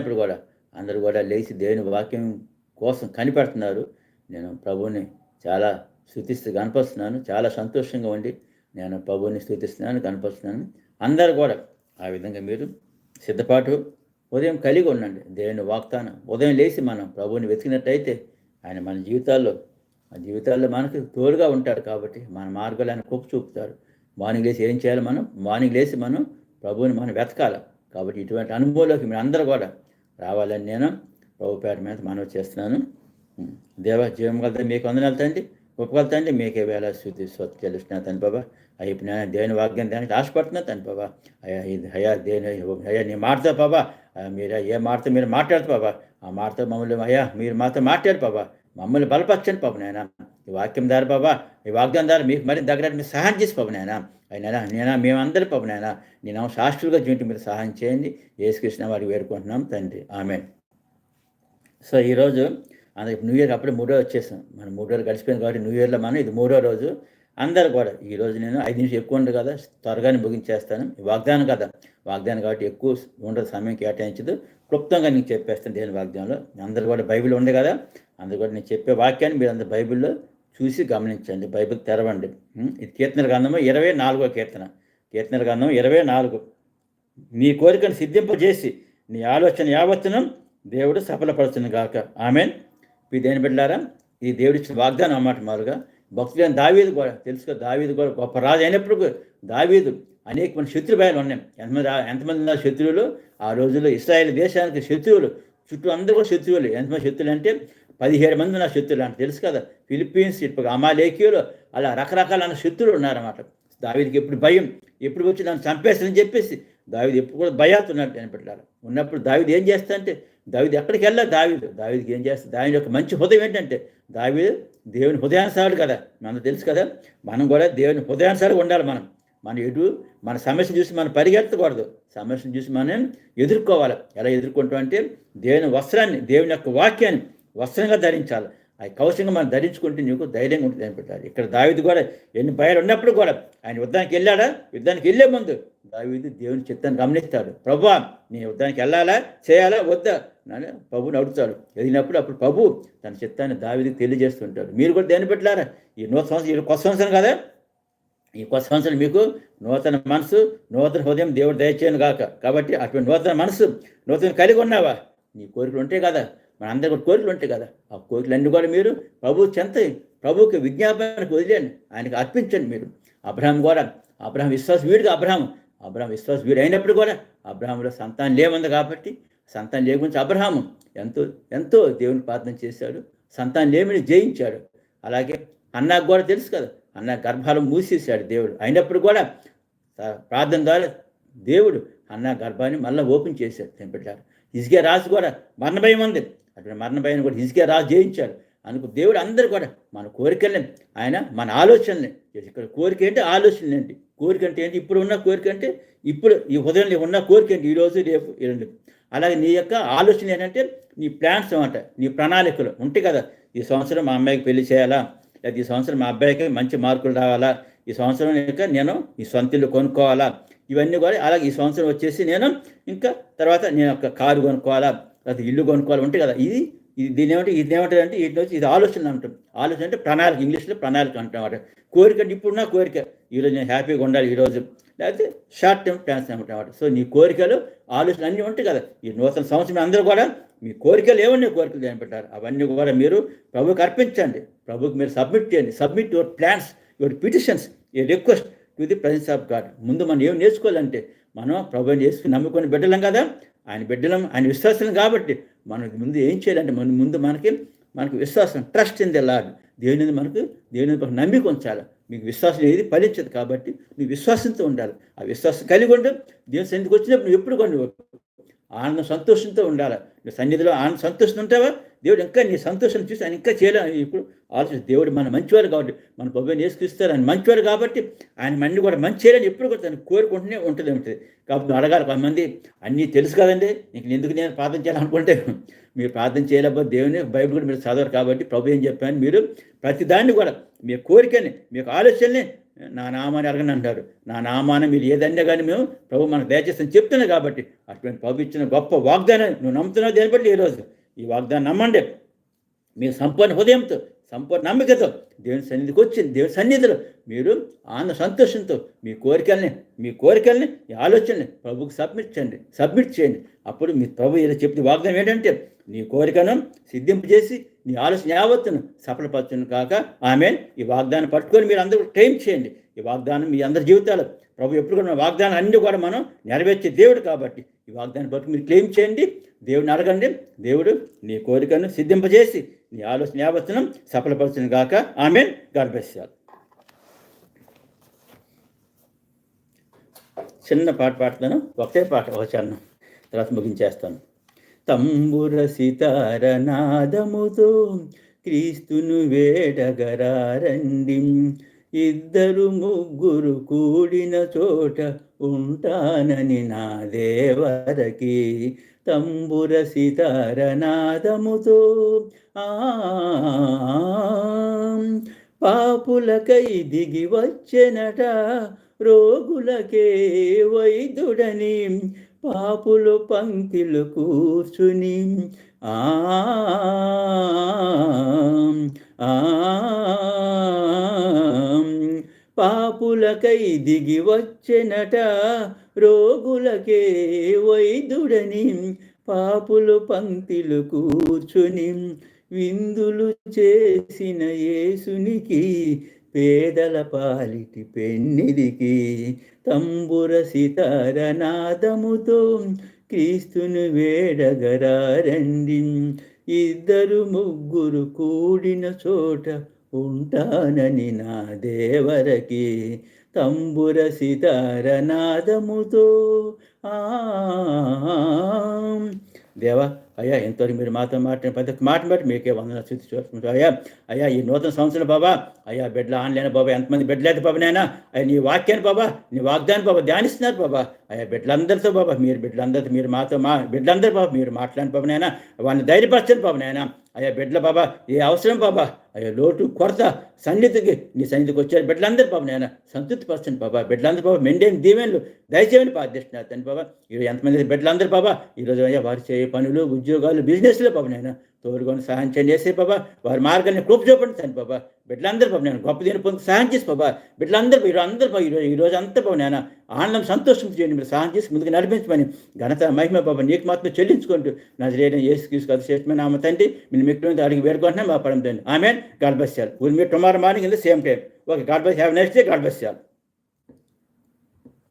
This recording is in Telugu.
అప్పుడు కూడా అందరూ కూడా లేచి దేవుని వాక్యం కోసం కనిపెడుతున్నారు నేను ప్రభువుని చాలా స్థుతిస్తూ కనపరుస్తున్నాను చాలా సంతోషంగా ఉండి నేను ప్రభువుని స్థుతిస్తున్నాను కనపరుస్తున్నాను అందరూ కూడా ఆ విధంగా మీరు సిద్ధపాటు ఉదయం కలిగి ఉండండి దేవుని వాగ్దానం ఉదయం లేచి మనం ప్రభువుని వెతికినట్టయితే ఆయన మన జీవితాల్లో ఆ జీవితాల్లో మనకి తోడుగా ఉంటాడు కాబట్టి మన మార్గాలు ఆయన కుప్ప చూపుతారు మార్నింగ్ లేసి ఏం చేయాలి మనం మార్నింగ్ లేచి మనం ప్రభువుని మనం వెతకాలి కాబట్టి ఇటువంటి అనుభవంలోకి మీరు అందరూ కూడా రావాలని నేను ప్రభుపేట మీద మనవి చేస్తున్నాను దేవ జీవం కలితే మీకు వందనాలు తండ్రి అండి మీకే వేళ శృతి స్వత్ తెలుస్తున్నా తను బాబా అయ్యి నేను దేవుని వాక్యం దానికి ఆశపడుతున్నా తను బాబా అయ్యా ఇది అయ్యా దేని అయ్యా నీ మాటతో బాబా మీరు ఏ మాటతో మీరు మాట్లాడుతు బాబా ఆ మాటతో మమ్మల్ని అయ్యా మీరు మాతో మాట్లాడు బాబా మమ్మల్ని బలపరచని పాప నాయన ఈ వాక్యం ద్వారా బాబా ఈ వాగ్దానం ద్వారా మీకు మరింత దగ్గర మీరు సహాయం చేసి పాప నాయన అయినా నేనా మేమందరి పాప నాయన నేను శాస్త్రులుగా జీవితం మీరు సహాయం చేయండి ఏసుకృష్ణ వారికి వేడుకుంటున్నాం తండ్రి ఆమె సో ఈరోజు అందుకే న్యూ ఇయర్ అప్పుడే మూడో వచ్చేసాం మనం మూడు రోజులు గడిచిపోయింది కాబట్టి న్యూ ఇయర్లో మనం ఇది మూడో రోజు అందరు కూడా ఈరోజు నేను ఐదు నిమిషం ఎక్కువ ఉండదు కదా త్వరగానే ముగించేస్తాను వాగ్దానం కదా వాగ్దానం కాబట్టి ఎక్కువ ఉండదు సమయం కేటాయించదు క్లుప్తంగా నేను చెప్పేస్తాను దేని వాగ్దానంలో అందరు కూడా బైబిల్ ఉండే కదా అందరు కూడా నేను చెప్పే వాక్యాన్ని మీరు అందరు బైబిల్లో చూసి గమనించండి బైబిల్ తెరవండి ఇది కీర్తన గ్రంథము ఇరవై నాలుగో కీర్తన కీర్తన గ్రంథం ఇరవై నాలుగు నీ కోరికను సిద్ధింపజేసి నీ ఆలోచన యావత్తును దేవుడు సఫలపరచును గాక ఆమెన్ ఇది దేని బిడ్డారా ఈ దేవుడిచ్చిన వాగ్దానం అన్నమాట మారుగా అని దావీదు కూడా తెలుసుకో దావీదు కూడా గొప్ప రాజు అయినప్పుడు దావీదు మంది శత్రుభాయాలు ఉన్నాయి ఎంతమంది ఎంతమంది ఉన్నారు శత్రువులు ఆ రోజుల్లో ఇస్రాయల్ దేశానికి శత్రువులు చుట్టూ అందరూ కూడా శత్రువులు ఎంతమంది శత్రువులు అంటే పదిహేడు మంది నా శత్రువులు అంటే తెలుసు కదా ఫిలిప్పీన్స్ ఇప్పుడు అమాలేకీయులు అలా రకరకాలైన శత్రువులు ఉన్నారన్నమాట దావీదికి ఎప్పుడు భయం ఎప్పుడు వచ్చి నన్ను చంపేస్తుందని చెప్పేసి దావిది ఎప్పుడు కూడా భయాత్ ఉన్నట్టు నేను పెట్టాలి ఉన్నప్పుడు దావిది ఏం చేస్తా అంటే దావిది ఎక్కడికి వెళ్ళా దావిదు దావిదికి ఏం చేస్తా దావిని యొక్క మంచి హృదయం ఏంటంటే దావిదు దేవుని హృదయానుసారుడు కదా మనకు తెలుసు కదా మనం కూడా దేవుని హృదయానుసారుడు ఉండాలి మనం మన ఎటు మన సమస్యను చూసి మనం పరిగెత్తకూడదు సమస్యను చూసి మనం ఎదుర్కోవాలి ఎలా అంటే దేవుని వస్త్రాన్ని దేవుని యొక్క వాక్యాన్ని వస్త్రంగా ధరించాలి ఆ కౌశంగా మనం ధరించుకుంటే నీకు ధైర్యంగా ఉంటుంది అనిపెట్టాలి ఇక్కడ దావిది కూడా ఎన్ని భయాలు ఉన్నప్పుడు కూడా ఆయన యుద్ధానికి వెళ్ళాడా యుద్ధానికి వెళ్ళే ముందు దావీదు దేవుని చిత్తాన్ని గమనిస్తాడు ప్రభా నేను యుద్ధానికి వెళ్ళాలా చేయాలా వద్దా అని ప్రభుని అడుగుతాడు వెళ్ళినప్పుడు అప్పుడు ప్రభు తన చిత్తాన్ని దావీదికి తెలియజేస్తుంటాడు మీరు కూడా దేని పెట్టారా ఈ నూతన సంవత్సరం ఈ కొత్త సంవత్సరం కదా ఈ కొత్త సంవత్సరం మీకు నూతన మనసు నూతన హృదయం దేవుడు దయచేయను కాక కాబట్టి అటువంటి నూతన మనసు నూతన కలిగి ఉన్నావా నీ కోరికలు ఉంటాయి కదా మన కూడా కోరికలు ఉంటాయి కదా ఆ కోరికలు అన్నీ కూడా మీరు ప్రభు చెంత ప్రభుకి విజ్ఞాపనకు వదిలేండి ఆయనకు అర్పించండి మీరు అబ్రహం కూడా అబ్రహం విశ్వాస వీడిది అబ్రహం అబ్రహం విశ్వాస వీడు అయినప్పుడు కూడా అబ్రహంలో సంతానం లేవుంది కాబట్టి సంతానం లేకుండా అబ్రహాము ఎంతో ఎంతో దేవుని ప్రార్థన చేశాడు సంతానం లేమని జయించాడు అలాగే అన్నకు కూడా తెలుసు కదా అన్న గర్భాలు మూసేశాడు దేవుడు అయినప్పుడు కూడా ప్రార్థన ద్వారా దేవుడు అన్న గర్భాన్ని మళ్ళీ ఓపెన్ చేశాడు తెంపెట్టాడు ఇసుకే రాజు కూడా మరణ భయం ఉంది అటువంటి మరణ భయాన్ని కూడా ఇసుకే రాజు జయించాడు అనుకు దేవుడు అందరు కూడా మన కోరికలే ఆయన మన ఆలోచనలే ఇక్కడ కోరిక ఏంటి ఆలోచనలు ఏంటి కోరిక అంటే ఏంటి ఇప్పుడు ఉన్న కోరిక అంటే ఇప్పుడు ఈ ఉదయం ఉన్న కోరిక ఏంటి ఈరోజు రేపు ఇరండి అలాగే నీ యొక్క ఆలోచన ఏంటంటే నీ ప్లాన్స్ అనమాట నీ ప్రణాళికలు ఉంటాయి కదా ఈ సంవత్సరం మా అమ్మాయికి పెళ్లి చేయాలా లేదా ఈ సంవత్సరం మా అబ్బాయికి మంచి మార్కులు రావాలా ఈ సంవత్సరం ఇంకా నేను ఈ సొంత ఇల్లు కొనుక్కోవాలా ఇవన్నీ కూడా అలాగే ఈ సంవత్సరం వచ్చేసి నేను ఇంకా తర్వాత నేను ఒక కారు కొనుక్కోవాలా లేకపోతే ఇల్లు కొనుక్కోవాలి ఉంటాయి కదా ఇది ఇది దీని ఏమంటే ఇది ఏమంటుంది అంటే ఇది ఇది ఆలోచన అంటాం ఆలోచన అంటే ప్రణాళిక ఇంగ్లీష్లో ప్రణాళిక అంటామాట కోరిక అంటే ఇప్పుడు నా కోరిక ఈరోజు నేను హ్యాపీగా ఉండాలి ఈరోజు లేకపోతే షార్ట్ టర్మ్ ప్లాన్స్ అనమాట సో నీ కోరికలు ఆలోచనలు అన్నీ ఉంటాయి కదా ఈ నూతన సంవత్సరం అందరూ కూడా మీ కోరికలు ఏమన్నా కోరికలు ఏం పెట్టారు అవన్నీ కూడా మీరు ప్రభుకి అర్పించండి ప్రభుకి మీరు సబ్మిట్ చేయండి submit your plans your petitions your request to the presence of God ముందు మనం ఏం నేర్చుకోవాలంటే మనం ప్రభుని చేసుకుని నమ్ముకొని బిడ్డలం కదా ఆయన బిడ్డలం ఆయన విశ్వాసం కాబట్టి మనకు ముందు ఏం చేయాలంటే మన ముందు మనకి మనకు విశ్వాసం ట్రస్ట్ ఇన్ ది లాడ్ దేవుని మనకు దేవుని మనకు నమ్మిక ఉంచాలి మీకు విశ్వాసం ఏది ఫలించదు కాబట్టి నువ్వు విశ్వాసంతో ఉండాలి ఆ విశ్వాసం కలిగి ఉంటే దేవుని సన్నిధికి వచ్చినప్పుడు నువ్వు ఎప్పుడు కొన్ని ఆనంద సంతోషంతో ఉండాలి నువ్వు సన్నిధిలో ఆనంద సంతోషంతో ఉంటావా దేవుడు ఇంకా నీ సంతోషం చూసి ఆయన ఇంకా చేయాలని ఇప్పుడు ఆలోచించి దేవుడు మన మంచివారు కాబట్టి మన ప్రభుత్వం నేర్చుకుస్తారు ఆయన మంచివారు కాబట్టి ఆయన మన్ని కూడా మంచి చేయాలని ఎప్పుడు కూడా తను కోరుకుంటూనే ఉంటుంది ఉంటుంది కాబట్టి అడగాలి కొంతమంది అన్నీ తెలుసు కదండి నీకు ఎందుకు నేను ప్రార్థన చేయాలనుకుంటే మీరు ప్రార్థన చేయలేకపోతే దేవుని బైబిల్ కూడా మీరు చదవరు కాబట్టి ప్రభు ఏం చెప్పాను మీరు ప్రతి దాన్ని కూడా మీ కోరికని మీకు ఆలోచనని నా నామాన్ని అడగని అంటారు నా నామాన్ని మీరు ఏదన్నా కానీ మేము ప్రభు మనకు దయచేస్తాను చెప్తున్నాను కాబట్టి అటువంటి ప్రభు ఇచ్చిన గొప్ప వాగ్దానాన్ని నువ్వు నమ్ముతున్నావు దేని బట్టి ఈరోజు ఈ వాగ్దానం నమ్మండి మీరు సంపూర్ణ హృదయంతో సంపూర్ణ నమ్మకతో దేవుని సన్నిధికి వచ్చింది దేవుని సన్నిధిలో మీరు ఆనంద సంతోషంతో మీ కోరికల్ని మీ కోరికల్ని ఈ ఆలోచనని ప్రభుకి సబ్మిట్ చేయండి సబ్మిట్ చేయండి అప్పుడు మీ ప్రభు ఏదో చెప్పిన వాగ్దానం ఏంటంటే నీ కోరికను సిద్ధింపు చేసి నీ ఆలోచన యావత్తును సఫలపరచను కాక ఆమె ఈ వాగ్దానం పట్టుకొని మీరు అందరూ టైం చేయండి ఈ వాగ్దానం మీ అందరి జీవితాలు ప్రభు ఎప్పుడు కూడా వాగ్దానం అన్ని కూడా మనం నెరవేర్చే దేవుడు కాబట్టి ఈ వాగ్దానం బట్టి మీరు క్లెయిమ్ చేయండి దేవుడిని అడగండి దేవుడు నీ కోరికను సిద్ధింపజేసి నీ ఆలోచన యావచనం సఫలపరచను గాక ఆమె గర్భేశాలు చిన్న పాట పాడతాను ఒకటే పాట వచ్చాను తర్వాత ముగించేస్తాను తంబుర సీతారనాదముతో క్రీస్తును వేడగరారండి ఇద్దరు ముగ్గురు కూడిన చోట ఉంటానని నా దేవరకి తంబుర సితారనాదముతో ఆ పాపులకై దిగి వచ్చెనట రోగులకే వైద్యుడని పాపులు పంక్తులు కూర్చుని ఆ పాపులకై దిగి వచ్చెనట రోగులకే వైద్యుడని పాపులు పంక్తులు కూర్చుని విందులు చేసిన యేసునికి పేదల పాలిటి పెన్నిదికి తంబుర సితారనాదముతో క్రీస్తును వేడగరారండి ఇద్దరు ముగ్గురు కూడిన చోట ఉంటానని నా దేవరకి తంబుర సితారనాదముతో ఆ దేవా అయ్యా ఎంతవరకు మీరు మాతో మాట్లాడిన పెద్ద మాట బట్టి మీకే వందన స్థితి చూసుకుంటారు అయ్యా అయ్యా ఈ నూతన సంవత్సరం బాబా అయ్యా బిడ్డలు ఆన్లైన్ బాబా ఎంతమంది బిడ్డలేదు బాబా నాయన అయ్యా నీ వాక్యాన్ని బాబా నీ వాగ్దాన్ని బాబా ధ్యానిస్తున్నారు బాబా అయ్యా బిడ్డలందరితో బాబా మీరు బిడ్డలందరితో మీరు మాతో మా బిడ్డలందరూ బాబా మీరు మాట్లాడిన బాబా నాయన వాళ్ళని ధైర్యపరచని బాబా నాయన అయ్యా బిడ్డల బాబా ఏ అవసరం బాబా అయ్యా లోటు కొరత సన్నిధికి నీ సన్నిధికి వచ్చారు బిడ్డలందరూ బాబు నేను సంతృప్తి పరచండి బాబా బిడ్డలందరూ బాబా మెండేని దీవెన్లు దయచేయని ప్రార్థిస్తున్నారు తండ్రి బాబా ఇవి ఎంతమంది బిడ్డలందరూ బాబా ఈరోజు అయ్యా వారు చేయ పనులు ఉద్యోగాలు బిజినెస్లో బాబు నేను తోడుకొని సహాయం చేయండి వేసే బాబా వారి మార్గాన్ని కూపు చూపండి తండ్రి బాబా బిడ్డలందరూ బాబు నేను గొప్ప దీని పొందు సహాయం చేసి బాబా బిడ్డలందరూ ఈరోజు అందరూ బాబు ఈరోజు ఈరోజు అంతా బాబు నేను ఆనందం సంతోషం చేయండి మీరు సహాయం చేసి ముందుకు నడిపించమని ఘనత మహిమ బాబా నీకు మాత్రం చెల్లించుకుంటూ నా శ్రేణ ఏసుకీసుకు అది శ్రేష్టమైన ఆమె తండ్రి మీరు మిక్కులను అడిగి వేడుకుంటున్నాం మా పడం తండ్రి ఆమె God bless you all. We'll meet tomorrow morning in the same time. Okay, God bless you. Have a nice day. God bless you all.